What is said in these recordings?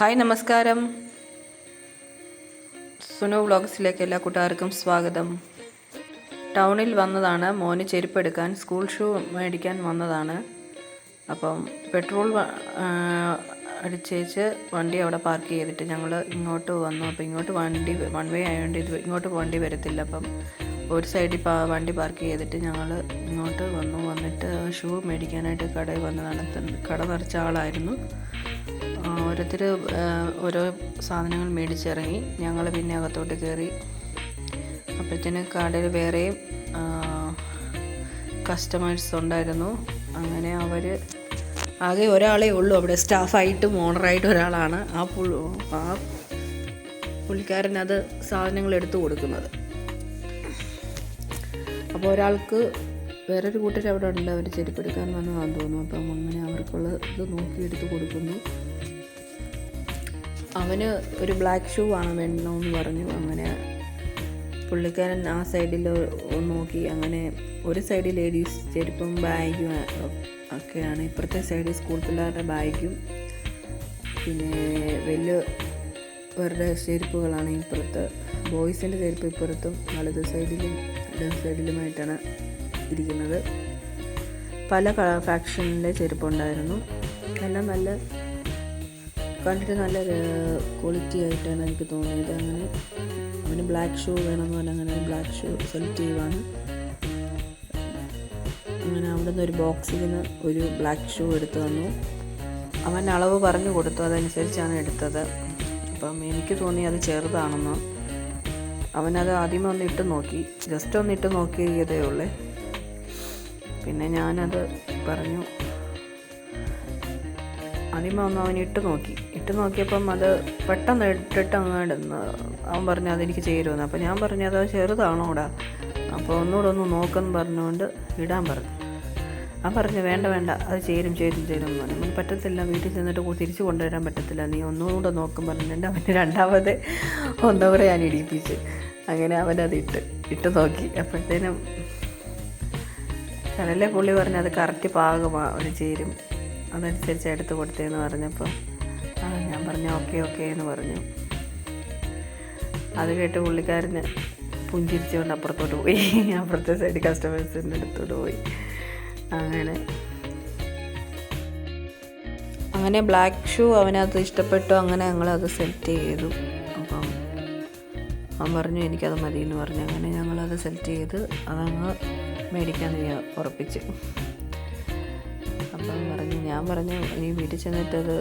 Hi നമസ്കാരം. സുനു വ്ളോഗ്സിലേക്ക് എല്ലാ കൂട്ടുകാർക്കും സ്വാഗതം. ടൗണിൽ വന്നതാണ്. മോന് ചെരുപ്പ് എടുക്കാൻ സ്കൂൾ ഷൂ മേടിക്കാൻ വന്നതാണ്. അപ്പം പെട്രോൾ അടിച്ചേച്ച് വണ്ടി അവിടെ പാർക്ക് ചെയ്തിട്ട് ഞങ്ങൾ ഇങ്ങോട്ട് വന്നു. അപ്പോൾ ഇങ്ങോട്ട് വണ്ടി വൺ വേ ആയതുകൊണ്ട് ഇത് ഇങ്ങോട്ട് വണ്ടി വരത്തില്ല. അപ്പം ഒരു സൈഡിൽ വണ്ടി പാർക്ക് ചെയ്തിട്ട് ഞങ്ങൾ ഇങ്ങോട്ട് വന്നു. വന്നിട്ട് ഷൂ മേടിക്കാനായിട്ട് കടയിൽ വന്നതാണ്. കട നിറച്ച ആളായിരുന്നു. ഓരോരുത്തർ ഓരോ സാധനങ്ങൾ മേടിച്ചിറങ്ങി ഞങ്ങൾ പിന്നെ അകത്തോട്ട് കയറി അപ്പോഴത്തേന് കടയിൽ വേറെയും കസ്റ്റമേഴ്സ് ഉണ്ടായിരുന്നു. അങ്ങനെ അവർ ആകെ ഒരാളേ ഉള്ളൂ. അവിടെ സ്റ്റാഫായിട്ടും ഓണറായിട്ടും ഒരാളാണ്. ആ പുൾ ആ പുള്ളിക്കാരൻ അത് സാധനങ്ങൾ എടുത്തു കൊടുക്കുന്നത്. അപ്പോൾ ഒരാൾക്ക് വേറൊരു കൂട്ടർ അവിടെ ഉണ്ട്. അവർ ചെരുപ്പെടുക്കാൻ വന്നതാണെന്ന് തോന്നുന്നു. അപ്പം അങ്ങനെ അവർക്കുള്ള ഇത് നോക്കി എടുത്ത് കൊടുക്കുന്നു. അവന് ഒരു ബ്ലാക്ക് ഷൂ ആണ് വേണമെന്ന് പറഞ്ഞു. അങ്ങനെ പുള്ളിക്കാരൻ ആ സൈഡിൽ നോക്കി. അങ്ങനെ ഒരു സൈഡിൽ ലേഡീസ് ചെരുപ്പും ബാഗും ഒക്കെയാണ്. ഇപ്പുറത്തെ സൈഡിൽ സ്കൂൾ പിള്ളേരുടെ ബാഗും പിന്നെ വലിയ അവരുടെ ചെരുപ്പുകളാണ് ഇപ്പുറത്ത്. ബോയ്സിന്റെ ചെരുപ്പ് ഇപ്പുറത്തും വലത് സൈഡിലും ഇടത് സൈഡിലുമായിട്ടാണ് ഇരിക്കുന്നത്. പല ഫാക്ഷനിലെ ചെരുപ്പുണ്ടായിരുന്നു. എല്ലാം നല്ല കണ്ടിട്ട് നല്ല ക്വാളിറ്റി ആയിട്ടാണ് എനിക്ക് തോന്നിയത്. അങ്ങനെ അവന് ബ്ലാക്ക് ഷൂ വേണമെന്ന് പറഞ്ഞാൽ അങ്ങനെ ബ്ലാക്ക് ഷൂ സെലക്ട് ചെയ്യുവാണ്. അങ്ങനെ അവിടെ നിന്ന് ഒരു ബോക്സിൽ നിന്ന് ഒരു ബ്ലാക്ക് ഷൂ എടുത്തു തന്നു. അവൻ അളവ് പറഞ്ഞു കൊടുത്തു. അതനുസരിച്ചാണ് എടുത്തത്. അപ്പം എനിക്ക് തോന്നി അത് ചെറുതാണെന്ന്. അവനത് ആദ്യമേ ഒന്ന് ഇട്ട് നോക്കി. ജസ്റ്റ് ഒന്ന് ഇട്ട് നോക്കിയതേ ഉള്ളേ. പിന്നെ ഞാനത് പറഞ്ഞു. ആദ്യമേ ഒന്ന് അവൻ ഇട്ട് നോക്കി. ഇട്ട് നോക്കിയപ്പം അത് പെട്ടെന്ന് ഇട്ടിട്ട് അങ്ങോട്ട് അവൻ പറഞ്ഞു അതെനിക്ക് ചേരുമെന്ന്. അപ്പോൾ ഞാൻ പറഞ്ഞു അത് ചെറുതാണോടാ അപ്പോൾ ഒന്നുകൂടെ ഒന്ന് നോക്കെന്ന് പറഞ്ഞുകൊണ്ട് ഇടാൻ പറഞ്ഞു. അവൻ പറഞ്ഞു വേണ്ട വേണ്ട അത് ചേരും ചേരും ചേരും പറഞ്ഞു. "ഉം, പറ്റത്തില്ല വീട്ടിൽ ചെന്നിട്ട് തിരിച്ചു കൊണ്ടുവരാൻ പറ്റത്തില്ല. നീ ഒന്നുകൂടെ നോക്കും പറഞ്ഞിട്ടുണ്ട് അവന് രണ്ടാമത് ഒന്നുകൂടെ ഞാൻ ഇടിപ്പിച്ച്. അങ്ങനെ അവനത് ഇട്ട് ഇട്ട് നോക്കി. അപ്പോഴത്തേനും കടലിലെ പുള്ളി പറഞ്ഞു അത് കറക്റ്റ് പാകമാണ് ഒരു ചേരും. അതനുസരിച്ച് എടുത്ത് കൊടുത്തേന്ന് പറഞ്ഞപ്പോൾ ആ ഞാൻ പറഞ്ഞു ഓക്കെ ഓക്കെ എന്ന് പറഞ്ഞു. അത് കേട്ട് പുള്ളിക്കാരന് പുഞ്ചിരിച്ചുകൊണ്ട് അപ്പുറത്തോട്ട് പോയി. അപ്പുറത്തെ സൈഡ് കസ്റ്റമേഴ്സിന്റെ അടുത്തോട്ട് പോയി. അങ്ങനെ. അങ്ങനെ ബ്ലാക്ക് ഷൂ അവനത് ഇഷ്ടപ്പെട്ടു. അങ്ങനെ ഞങ്ങളത് സെലക്ട് ചെയ്തു. അപ്പം അവൻ പറഞ്ഞു എനിക്കത് മതി എന്ന് പറഞ്ഞു. അങ്ങനെ ഞങ്ങളത് സെലക്ട് ചെയ്ത് അതങ്ങ് മേടിക്കാൻ ഉറപ്പിച്ചു. അപ്പം പറഞ്ഞു ഞാൻ പറഞ്ഞു ഇനി വീട്ടിൽ ചെന്നിട്ടത്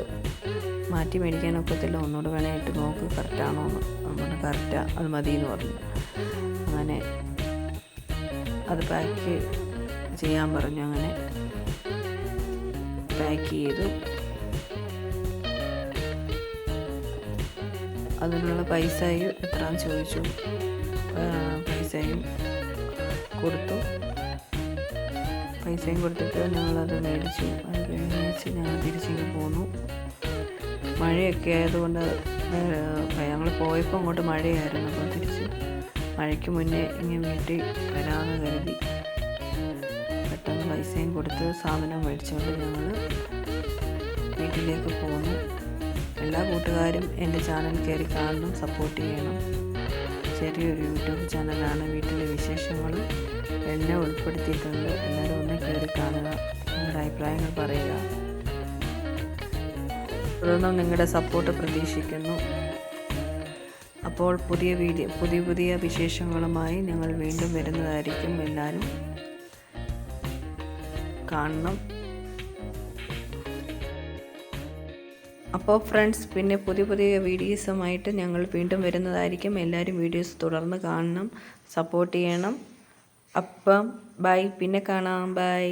മാറ്റി മേടിക്കാൻ ഒക്കത്തില്ല. ഒന്നുകൂടെ വേണേ ഇട്ട് നോക്ക് കറക്റ്റാണോ എന്ന്. അങ്ങനെ കറക്റ്റാ അത് മതി എന്ന് പറഞ്ഞു. അങ്ങനെ അത് പാക്ക് ചെയ്യാൻ പറഞ്ഞു. അങ്ങനെ പാക്ക് ചെയ്തു. അതിനുള്ള പൈസയും എത്ര ചോദിച്ചു. പൈസയും കൊടുത്തു. പൈസയും കൊടുത്തിട്ട് ഞങ്ങളത് മേടിച്ചു. അത് മേടിച്ച് ഞങ്ങൾ തിരിച്ചിങ്ങ് പോന്നു. മഴയൊക്കെ ആയതുകൊണ്ട് ഞങ്ങൾ പോയപ്പോൾ അങ്ങോട്ട് മഴയായിരുന്നു. അപ്പോൾ തിരിച്ച് മഴയ്ക്ക് മുന്നേ ഇങ്ങനെ വീട്ടിൽ വരാമെന്ന് കരുതി. പെട്ടെന്ന് പൈസയും കൊടുത്ത് സാധനം മേടിച്ചുകൊണ്ട് ഞങ്ങൾ വീട്ടിലേക്ക് പോന്നു. എല്ലാ കൂട്ടുകാരും എന്റെ ചാനൽ കയറി കാണണം സപ്പോർട്ട് ചെയ്യണം. ചെറിയൊരു യൂട്യൂബ് ചാനലാണ് വീട്ടിലെ വിശേഷങ്ങളും എന്നെ ഉൾപ്പെടുത്തിയിട്ടുണ്ട്. എല്ലാവരും ഒന്ന് കയറി കാണുക നിങ്ങളുടെ അഭിപ്രായങ്ങൾ പറയുക. തുടർന്നും നിങ്ങളുടെ സപ്പോർട്ട് പ്രതീക്ഷിക്കുന്നു. അപ്പോൾ പുതിയ വീഡിയോ പുതിയ പുതിയ വിശേഷങ്ങളുമായി ഞങ്ങൾ വീണ്ടും വരുന്നതായിരിക്കും എല്ലാവരും കാണണം. അപ്പോൾ ഫ്രണ്ട്സ് പിന്നെ പുതിയ പുതിയ വീഡിയോസുമായിട്ട് ഞങ്ങൾ വീണ്ടും വരുന്നതായിരിക്കും. എല്ലാവരും വീഡിയോസ് തുടർന്ന് കാണണം സപ്പോർട്ട് ചെയ്യണം. അപ്പം ബൈ പിന്നെ കാണാം. ബൈ